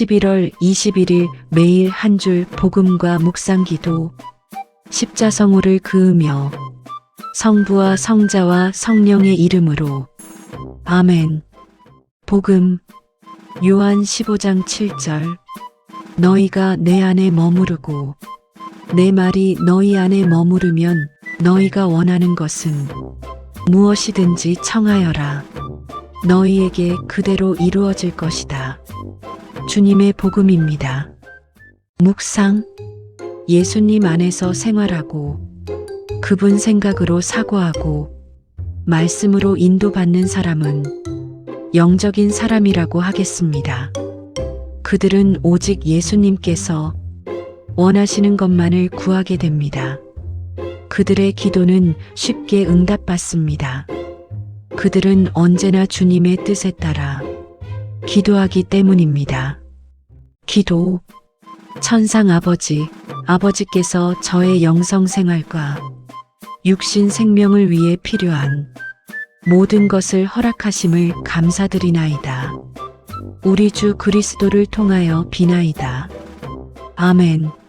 11월 21일 매일 한 줄 복음과 묵상 기도. 십자성호를 그으며 성부와 성자와 성령의 이름으로. 아멘. 복음. 요한 15장 7절. 너희가 내 안에 머무르고 내 말이 너희 안에 머무르면 너희가 원하는 것은 무엇이든지 청하여라. 너희에게 그대로 이루어질 것이다. 주님의 복음입니다. 묵상 예수님 안에서 생활하고 그분 생각으로 사고하고 말씀으로 인도받는 사람은 영적인 사람이라고 하겠습니다. 그들은 오직 예수님께서 원하시는 것만을 구하게 됩니다. 그들의 기도는 쉽게 응답받습니다. 그들은 언제나 주님의 뜻에 따라 기도하기 때문입니다. 기도. 천상 아버지, 아버지께서 저의 영성 생활과 육신 생명을 위해 필요한 모든 것을 허락하심을 감사드리나이다. 우리 주 그리스도를 통하여 비나이다. 아멘.